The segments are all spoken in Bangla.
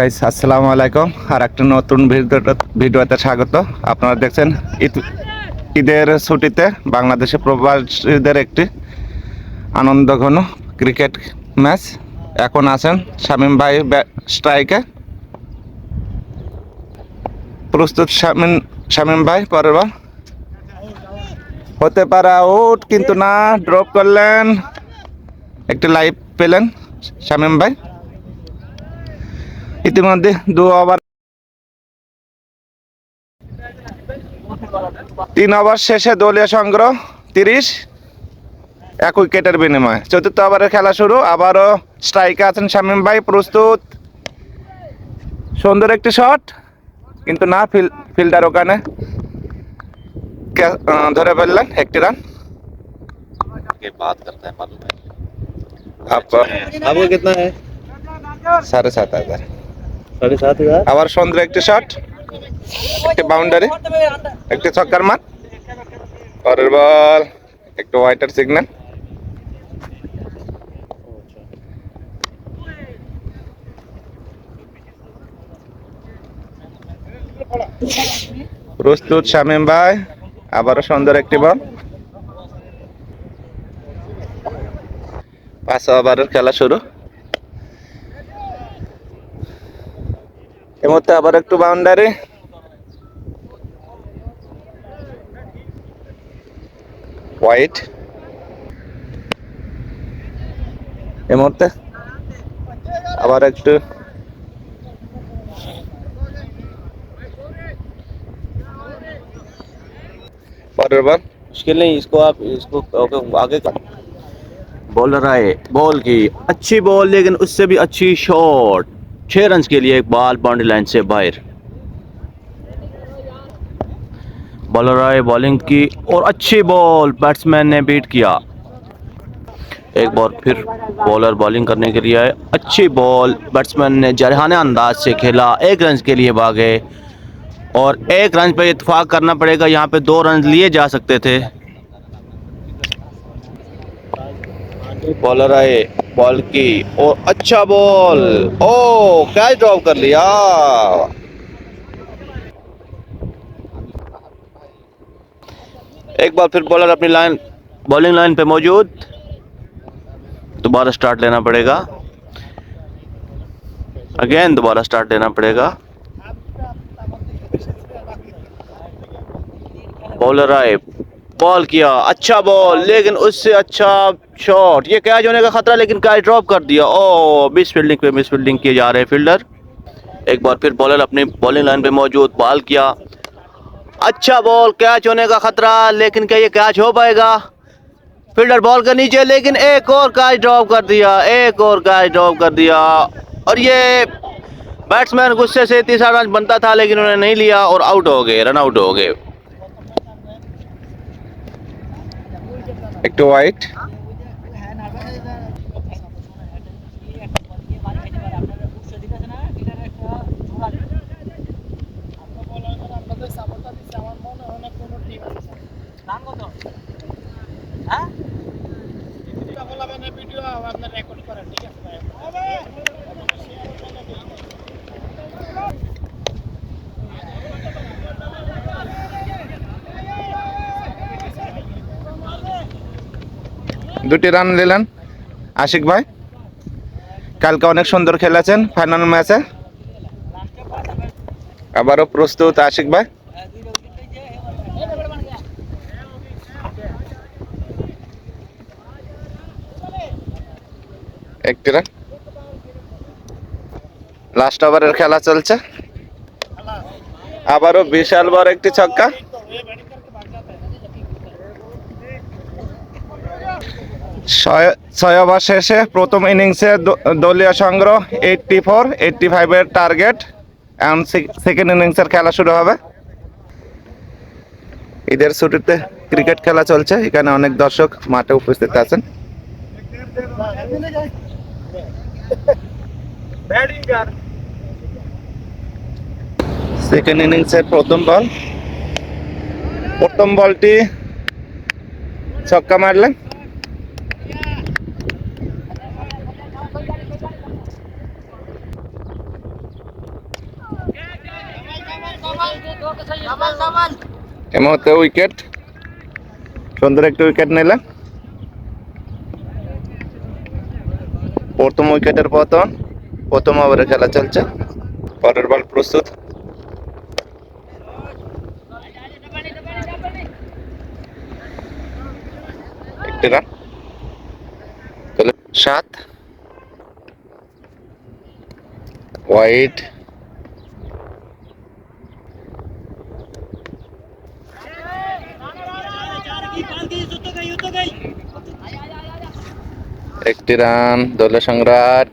গাইস আসসালামু আলাইকুম। আর একটা নতুন ভিডিওতে স্বাগত। আপনারা দেখছেন ঈদ ঈদের ছুটিতে বাংলাদেশে প্রবাসীদের একটি আনন্দঘন ক্রিকেট ম্যাচ। এখন আছেন শামীম ভাই স্ট্রাইকে। প্রস্তুত শামীম শামীম ভাই, পরের বার হতে পারে আউট কিন্তু না ড্রপ করলেন। একটি লাইভ পেলেন শামীম ভাই। ইতিমধ্যে দু ওভার তিন ওভার শেষে দলীয় সংগ্রহ তিরিশ এক উইকেটের বিনিময়ে চতুর্থ ওভারের খেলা শুরু আবারও স্ট্রাইকে আছেন শামীম ভাই প্রস্তুত সুন্দর একটি শট কিন্তু না ফিল ফিল্ডার ওখানে কে- আহ, ধরে ফেললেন একটি রান के बात करता है मालूम है আপ आपको कितना है সাড়ে সাত হাজার साढ़े सात हजार আবার সুন্দর একটি শট একটি বাউন্ডারি একটি ছক্কার মার পরের বল একটু হোয়াইটার সিগন্যাল প্রস্তুত শামীম ভাই, আবারও সুন্দর একটি বল পাঁচ ওভারের খেলা শুরু। এর মধ্যে আবার একটু বাউন্ডারি হোয়াইট এর মধ্যে আবার একটু পরের বার मुश्किल नहीं इसको आप इसको ओके, आगे कर बॉल रहा है बॉल की अच्छी बॉल लेकिन उससे भी अच्छी शॉट छह रन के लिए एक बॉल बाउंड्री लाइन से बाहर। बॉलर आए बॉलिंग की और अच्छी बॉल बैट्समैन ने बीट किया। एक बार फिर बॉलर बॉलिंग करने के लिए आए। अच्छी बॉल बैट्समैन ने जरहाने अंदाज से खेला। एक रन के लिए भागे। और एक रन पे इतफाक करना पड़ेगा। यहाँ पे दो रन लिए जा सकते थे। बॉलर आए। बॉल की और अच्छा बॉल। ओ कैच ड्रॉप कर लिया। एक बार फिर बॉलर अपनी लाइन बॉलिंग लाइन पे मौजूद। दोबारा स्टार्ट लेना पड़ेगा। अगेन दोबारा स्टार्ट लेना पड़ेगा। बॉलर आए। बॉल किया। अच्छा बॉल लेकिन उससे अच्छा शॉट ये कैच होने का खतरा, लेकिन कैच ड्रॉप कर दिया। ओ मिस फील्डिंग पे मिस फील्डिंग किए जा रहे हैं फील्डर एक बार फिर बॉलर अपनी बॉलिंग लाइन पे मौजूद बॉल किया। अच्छा बॉल कैच होने का खतरा, लेकिन क्या ये कैच हो पाएगा? फील्डर बॉल के नीचे, लेकिन एक और कैच ड्रॉप कर दिया, एक और कैच ड्रॉप कर दिया। और ये बैट्समैन गुस्से से तीसरा रन बनता था, लेकिन उन्होंने नहीं लिया और आउट हो गए रन आउट हो गए। একটু হোয়াইট দুটি রান নিলেন আশিক ভাই। কালকে অনেক সুন্দর খেলেছেন ফাইনাল ম্যাচে আবারও প্রস্তুত আশিক ভাই। রান লাস্ট ওভারের খেলা চলছে। আবারও বিশাল বড় একটি ছক্কা। ছয় ওভার শেষে প্রথম ইনিংসে দলীয় সংগ্রহ এইটটি ফোর এইটটি ফাইভের টার্গেট এখন সেকেন্ড ইনিংসের খেলা শুরু হবে। ঈদের ছুটিতে ক্রিকেট খেলা চলছে। এখানে অনেক দর্শক মাঠে উপস্থিত আছেন। সেকেন্ড ইনিংসের প্রথম বল প্রথম বলটি ছক্কা মারলেন। এই মুহূর্তে উইকেট সুন্দর একটি উইকেট নিলেন প্রথম উইকেটের পতন। প্রথম ওভারে খেলা চলছে। পরের বল প্রস্তুত। একটি রান সাত। হোয়াইট একটি রান দলীয় সম্রাট।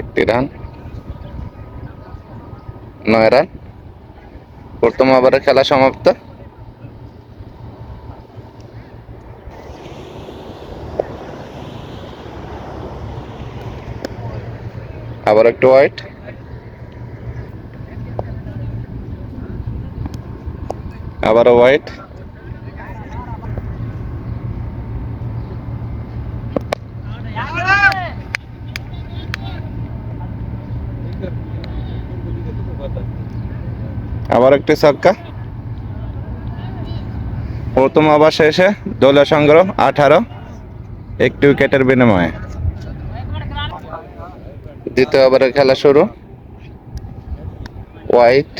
একটি রান নয় রান প্রথম ওভারে খেলা সমাপ্ত। আবার একটু হোয়াইট আবারও হোয়াইট আবার একটি ছক্কা। প্রথম আবার শেষে দলীয় সংগ্রহ আঠারো, একটি উইকেটের বিনিময়ে। দ্বিতীয় ওভারে খেলা শুরু। হোয়াইট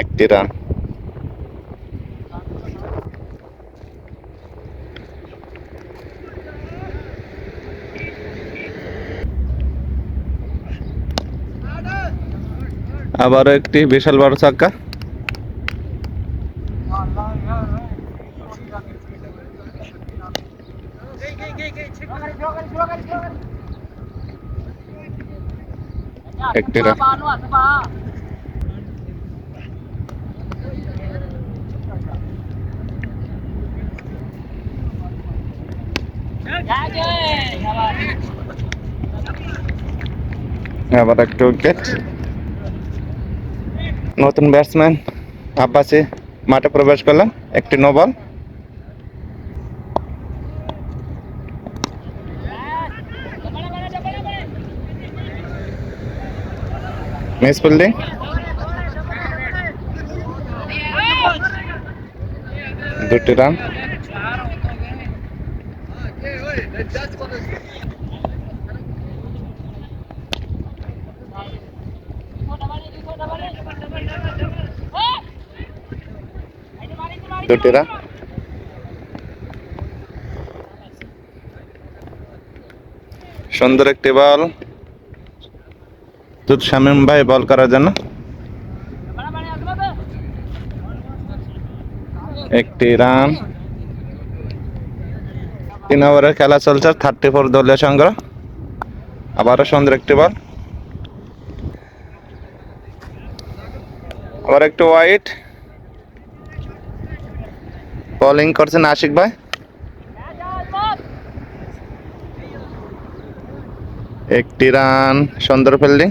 একটি রান। আবারও একটি বিশাল বড় ছক্কা। একটি রান। আবার একটা উইকেট নতুন ব্যাটসম্যান আব্বাসি মাঠে প্রবেশ করলেন একটি নো বল মিস ফিল্ডিং দুটি রান দুটি রান সুন্দর একটি বল। তুত শামীম ভাই বল করার জন্য। একটি রান। তিন ওভারের খেলা চলছে থার্টি ফোর দলীয় সংগ্রহ। আবারও সুন্দর একটি বল। আবার একটু হোয়াইট বোলিং করছেন আশিক ভাই। একটি রান সুন্দর ফিল্ডিং।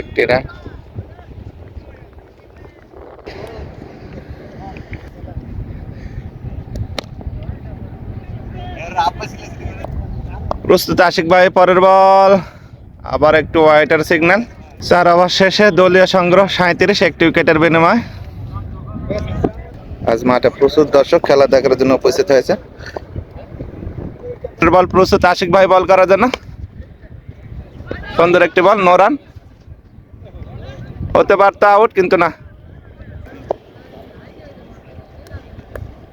একটি রান। প্রস্তুত আশিক ভাই, পরের বল। আবার একটু ওয়াইটার সিগন্যাল চার ওভার শেষে দলীয় সংগ্রহ সাঁত্রিশ একটি উইকেটের বিনিময়। আজ মাঠে প্রচুর দর্শক খেলা দেখার জন্য উপস্থিত হয়েছে। বল প্রস্তুত আশিক ভাই, বল করার জন্য। সুন্দর একটি বল নো রান হতে পারতো আউট কিন্তু না।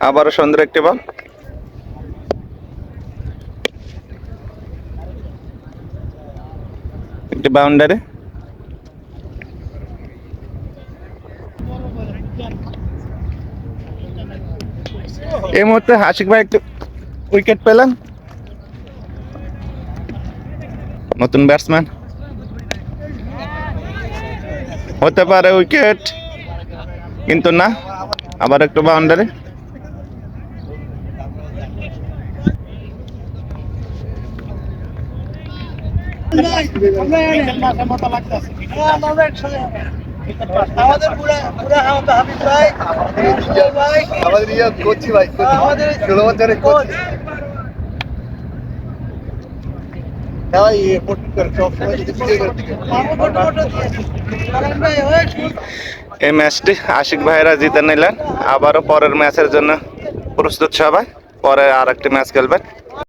আবারও সুন্দর একটি বল। একটি বাউন্ডারি এই মুহূর্তে আশিক ভাই একটু উইকেট পেলেন। নতুন ব্যাটসম্যান হতে পারে উইকেট কিন্তু না, আবার একটু বাউন্ডারি এই ম্যাচটি আশিক ভাইরা জিতে নিলেন। আবারও পরের ম্যাচের জন্য প্রস্তুত সবাই। পরে আর একটি ম্যাচ খেলবেন।